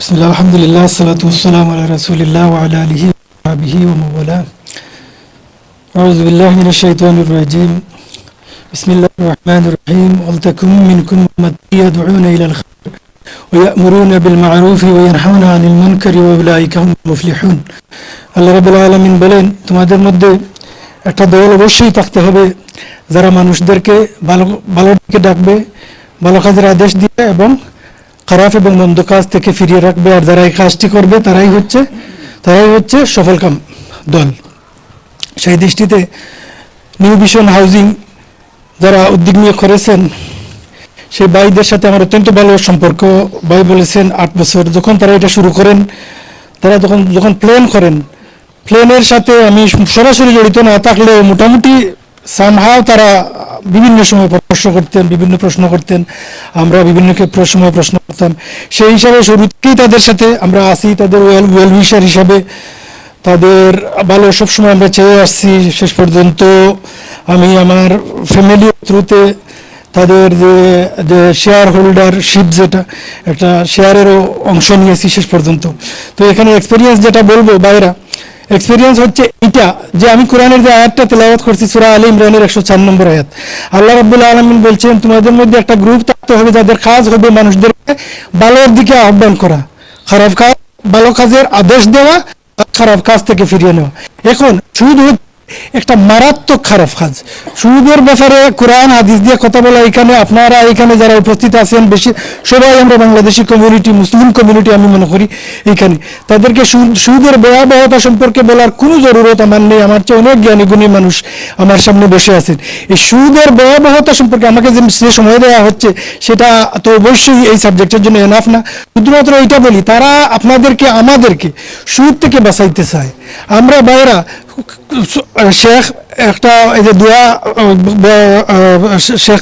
بسم الله الحمد لله الصلاة والسلام على رسول الله وعلى آله وصحبه ومن والاه أعوذ بالله من الشيطان الرجيم بسم الله الرحمن الرحيم ولتكن منكم أمة يدعون إلى الخير ويأمرون بالمعروف وينهون عن المنكر وأولئك هم المفلحون আল্লাহ রাবুল আলমিন বলেন তোমাদের মধ্যে একটা দল অবশ্যই থাকতে হবে যারা মানুষদেরকে ভালো ভালোর দিকে ডাকবে ভালো কাজের আদেশ দিবে এবং খারাপ এবং মন্দ কাজ থেকে ফিরিয়ে রাখবে আর যারা এই কাজটি করবে তারাই হচ্ছে তারাই হচ্ছে সফলকাম দল। সেই দৃষ্টিতে নিউ ভিশন হাউজিং যারা উদ্যোগ নিয়ে করেছেন সেই ভাইদের সাথে আমার অত্যন্ত ভালো সম্পর্ক। ভাই বলেছেন, আট বছর যখন তারা এটা শুরু করেন, তারা যখন যখন প্ল্যান করেন প্লেনের সাথে আমি সরাসরি জড়িত না থাকলেও মোটামুটি সামহাও তারা বিভিন্ন সময় প্রশ্ন করতেন, বিভিন্ন প্রশ্ন করতেন, আমরা বিভিন্ন সময় প্রশ্ন করতাম। সেই হিসাবে শুরুতেই তাদের সাথে আমরা আসি তাদের ওয়েল ওয়েল উইশার হিসাবে। তাদের ভালো সবসময় আমরা চেয়ে আসছি, শেষ পর্যন্ত আমি আমার ফ্যামিলির থ্রুতে তাদের যে যে শেয়ার হোল্ডার শিপ যেটা একটা শেয়ারেরও অংশ নিয়েছি শেষ পর্যন্ত। তো এখানে এক্সপিরিয়েন্স যেটা বলব বাইরা এক্সপিরিয়েন্স হচ্ছে এটা যে আমি কোরআনের যে আয়াতটা তেলাওয়াত করছি, সুরা আলী ইমরানের একশো চার নম্বর আয়াত। আল্লাহ রাব্বুল আলমিন বলছেন, তোমাদের মধ্যে একটা গ্রুপ থাকতে হবে যাদের কাজ হবে মানুষদেরকে ভালোর দিকে আহ্বান করা, খারাপ কাজ, ভালো কাজের আদেশ দেওয়া খারাপ কাজ থেকে ফিরিয়ে নেওয়া। এখন হচ্ছে একটা মারাত্মক খারাপ কাজ। সুদের ব্যাপারে কোরআন, হাদিস দিয়ে কথা বলা এখানে আপনারা এখানে যারা উপস্থিত আছেন, বেশি, সবাই আমরা বাংলাদেশি কমিউনিটি মুসলিম কমিউনিটি আমি মনে করি এখানে তাদেরকে সুদের ভয়াবহতা সম্পর্কে বলার কোনো জরুরত আমার নেই। আমার চেয়ে অনেক জ্ঞানী, গুণী মানুষ আমার সামনে বসে আছেন। এই সুদের ভয়াবহতা সম্পর্কে আমাকে যে সময় দেওয়া হচ্ছে, সেটা তো অবশ্যই এই সাবজেক্টের জন্য এনাফ না। শুধুমাত্র এটা বলি, তারা আপনাদেরকে, আমাদেরকে সুদ থেকে বাঁচাইতে চায়। আমরা বাইরা শেখ, একটা এই যে দোয়া শেখ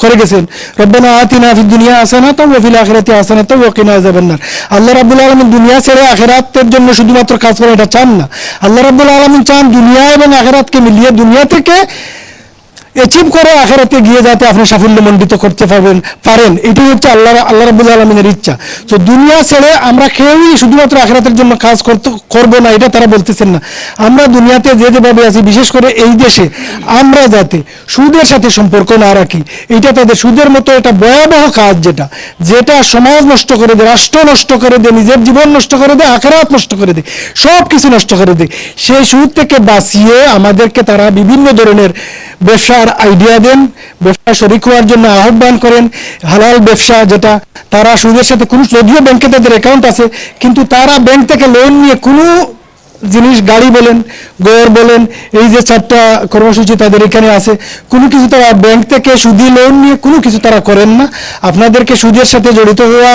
করে গেছেন। রব্বানা আতিনা ফিদ দুনিয়া হাসানাতাও ওয়া ফিল আখিরাতি হাসানাতাও ওয়া কিনা আযাবান নার। আল্লাহ রাব্বুল আলামিন দুনিয়া ছেড়ে আখিরাতের জন্য শুধুমাত্র কাজ করে এটা চান না। আল্লাহ রাব্বুল আলামিন চান দুনিয়া এবং আখিরাতকে মিলিয়ে দুনিয়া থেকে অ্যাচিভ করে, আখেরাতে গিয়ে যাতে আপনি সাফল্য মণ্ডিত করতে পারবেন, পারেন। এটাই হচ্ছে আল্লাহ আল্লাহ রাবুল আলমিনের ইচ্ছা। তো দুনিয়া ছেড়ে আমরা কেউই শুধুমাত্র আখেরাতের জন্য কাজ করতে, করব না, এটা তারা বলতেছেন না। আমরা দুনিয়াতে যে যেভাবে আছি, বিশেষ করে এই দেশে, আমরা যাতে সুদের সাথে সম্পর্ক না রাখি। এটা তাদের সুদের মতো একটা ভয়াবহ কাজ যেটা যেটা সমাজ নষ্ট করে দেয়, রাষ্ট্র নষ্ট করে দেয়, নিজের জীবন নষ্ট করে দেয়, আখেরাত নষ্ট করে দেয় সব কিছু নষ্ট করে দেয়। সেই সুদ থেকে বাঁচিয়ে আমাদেরকে তারা বিভিন্ন ধরনের ব্যবসার আইডিয়া দেন, ব্যবসা শরিক হওয়ার জন্য আহ্বান করেন, হালাল ব্যবসা যেটা, তারা সুদের সাথে কোনো যদিও ব্যাংকে তাদের অ্যাকাউন্ট আছে, কিন্তু তারা ব্যাংক থেকে লোন নিয়ে কোনো জিনিস, গাড়ি বলেন গড় বলেন, এই যে চারটা কর্মসূচি তাদের এখানে আছে, কোনো কিছু তারা ব্যাংক থেকে সুদি লোন নিয়ে কোনো কিছু তারা করেন না। আপনাদেরকে সুদের সাথে জড়িত হওয়া,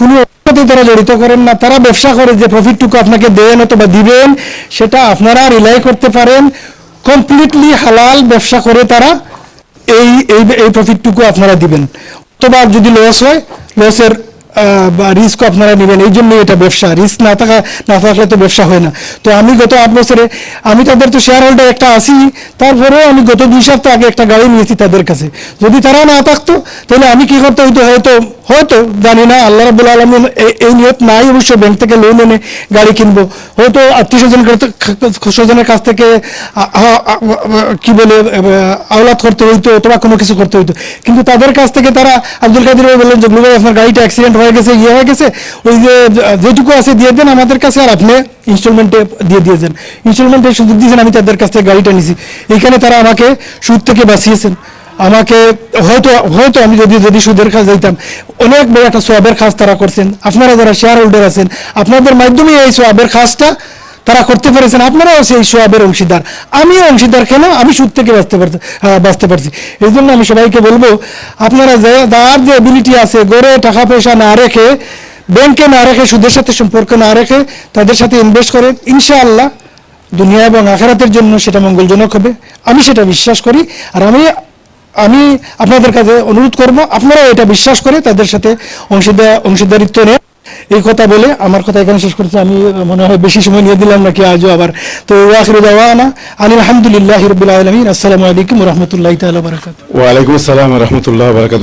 কোনো অবস্থাতেই তারা জড়িত করেন না। তারা ব্যবসা করে যে প্রফিটটুকু আপনাকে দেন অথবা দিবেন, সেটা আপনারা রিলাই করতে পারেন। কমপ্লিটলি হালাল ব্যবসা করে তারা এই এই এই প্রফিটটুকু আপনারা দিবেন। অথবা যদি লস হয় লসের বা রিস্ক আপনারা নেবেন। এই জন্যই এটা ব্যবসা। রিস্ক না থাকা, না থাকলে তো ব্যবসা হয় না। তো আমি গত আট বছরে, আমি তাদের তো শেয়ার হোল্ডার একটা আসি তারপরেও আমি গত দুই সপ্তাহ আগে একটা গাড়ি নিয়েছি তাদের কাছে। যদি তারা না থাকতো, তাহলে আমি কি করতে হইতো হয়তো হয়তো, জানি না, আল্লাহ রাবুল আলমিন এই নিয়ত নাই অবশ্য ব্যাংক থেকে লোন এনে গাড়ি কিনবো। হয়তো আত্মীয় স্বজন স্বজনের কাছ থেকে কি বলে আওলাদ করতে হইতো, অথবা কোনো কিছু করতে হইতো। কিন্তু তাদের কাছ থেকে তারা আব্দুল কাদির ভাই বললেন যে "গুলু ভাই, আপনার গাড়িটা অ্যাক্সিডেন্ট হয়ে গেছে ইয়ে হয়ে গেছে। ওই যে, যেটুকু আছে দিয়ে দেন, আমাদের কাছে আর আপনি ইনস্টলমেন্টে দিয়ে দিয়েছেন ইনস্টলমেন্টে সুযোগ দিয়েছেন, আমি তাদের কাছ থেকে গাড়িটা নিছি। এখানে তারা আমাকে সুদ থেকে বাঁচিয়েছেন। আমাকে হয়তো হয়তো আমি যদি যদি সুদের কাজ যাইতাম, অনেক বড় একটা সোয়াবের কাজ তারা করছেন। আপনারা যারা শেয়ার হোল্ডার আছেন, আপনাদের মাধ্যমে এই সোয়াবের কাজটা তারা করতে পেরেছেন। আপনারাও সেই সোয়াবের অংশীদার। আমিও অংশীদার কেন? আমি সুদ থেকে বাঁচতে পারছি বাঁচতে পারছি। এই জন্য আমি সবাইকে বলব, আপনারা যে, যার যে এবিলিটি আছে, গড়ে টাকা পয়সা না রেখে ব্যাংকে না রেখে, সুদের সাথে সম্পর্ক না রেখে, তাদের সাথে ইনভেস্ট করেন। ইনশাআল্লাহ, দুনিয়া এবং আখেরাতের জন্য সেটা মঙ্গলজনক হবে। আমি সেটা বিশ্বাস করি। আর আমি আমি আপনাদের কাছে অনুরোধ করব, আপনারাও এটা বিশ্বাস করে তাদের সাথে অংশীদার, অংশীদারিত্ব নেন। এই কথা বলে আমার কথা এখানে শেষ করছে। আমি মনে হয় বেশি সময় নিয়ে দিলাম নাকি আজও আবার। তো আখির দাওয়ানা আনিল আলহামদুলিল্লাহ রবিল আলমিন। আসসালামু আলাইকুম রহমতুল্লাহ তালা বারকাত ওয়ালাইকুম আসসালাম রহমতুল্লাহ বারকাত